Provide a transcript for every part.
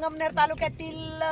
संगमनेर तालुक्यातील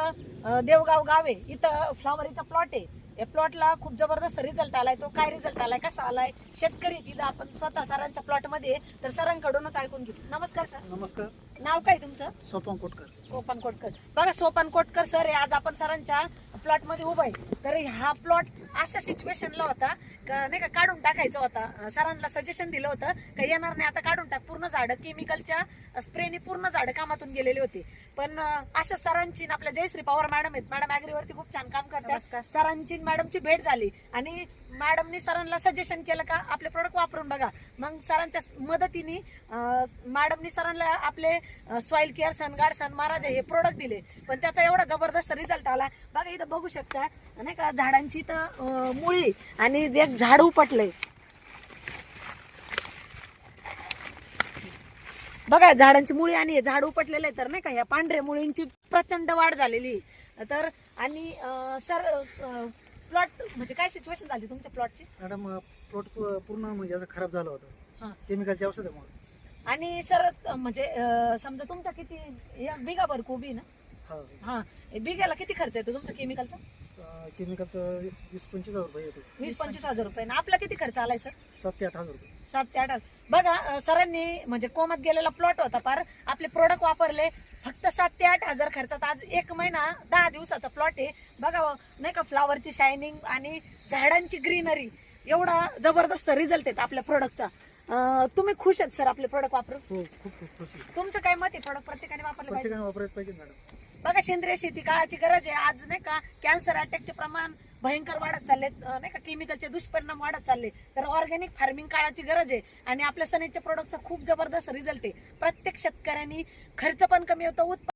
देवगाव गाव आहे. इथं फ्लॉवरीचा प्लॉट आहे. या प्लॉटला खूप जबरदस्त रिझल्ट आलाय. तो काय रिझल्ट आलाय कसा आलाय? शेतकरी तिथं आपण स्वतः सरांच्या प्लॉटमध्ये तर सरांकडूनच ऐकून घेऊ. नमस्कार सर. नमस्कार. नाव काय तुमचं? सोपान कोटकर. सोपान कोटकर. बघा सोपान कोटकर सर आहे आज आपण सरांच्या प्लॉटमध्ये उभा आहे. तर हा प्लॉट अशा सिच्युएशनला होता का नाही का काढून टाकायचा होता. सरांना सजेशन दिलं होतं का येणार नाही आता काढून टाक. पूर्ण झाडं केमिकलच्या स्प्रेने पूर्ण झाडं कामातून गेलेली होती. पण अं, असं सरांची आपल्या जयश्री पवार मॅडम आहेत. मॅडम ऍग्रीवरती खूप छान काम करतात. सरांची मॅडमची भेट झाली. आणि मॅडमनी सरांना सजेशन केलं का आपले प्रोडक्ट वापरून बघा. मग सरांच्या मदतीने मॅडमनी सरांना आपले soil care Sunguard sun Maharaj हे प्रोडक्ट दिले. पण त्याचा एवढा जबरदस्त रिझल्ट आला. बघा इथं बघू शकता नाही का झाडांची तर मुळी आणि एक झाड उपटलंय बघा झाडांची मुळी आणि हे झाड उपटलेलं आहे तर नाही का या पांढऱ्या मुळींची प्रचंड वाढ झालेली. तर आणि सर प्लॉट म्हणजे काय सिच्युएशन झाली तुमच्या प्लॉटची? मॅडम प्लॉट पूर्ण म्हणजे असं खराब झालं हा. होतं केमिकलच्या औषधामुळे आणि सर म्हणजे अं, समजा तुमचा किती एक बिघा भर कोबी ना? हा. हा. बिघ्याला किती खर्च येतो तुमचा केमिकलचा? केमिकलचं वीस पंचवीस हजार रुपये येतो. वीस पंचवीस हजार रुपये. आणि आपला किती खर्च आलाय सर? सात ते आठ हजार रुपये. सात ते आठ हजार. बघा अं, सरांनी म्हणजे कोमात गेलेला प्लॉट होता पार. आपले प्रोडक्ट वापरले. फक्त सात आठ हजार खर्चात आज एक महिना दहा दिवसाचा प्लॉट आहे. बघा अं, नाही का फ्लावरची शायनिंग आणि झाडांची ग्रीनरी एवढा जबरदस्त रिझल्ट आहेत आपल्या प्रोडक्टचा तुम्ही खुश आहेत सर आपले प्रोडक्ट वापरून? हो खूप खूप खुशी तुमचं काय मत आहे प्रोडक्ट प्रत्येकाने वापरले पाहिजे? प्रत्येकाने वापरायला पाहिजे मॅडम बघा सेंद्रिय शेती काळाची गरज आहे. आज नाही का कॅन्सर अटॅकचे प्रमाण भयंकर वाढत चालले नाही का केमिकलचे दुष्परिणाम वाढत चालले. तर ऑर्गॅनिक फार्मिंग काळाची गरज आहे. आणि आपल्या सनेजच्या प्रोडक्टचा खूप जबरदस्त रिझल्ट आहे. प्रत्येक शेतकऱ्यांनी खर्च पण कमी होतो उत्पन्न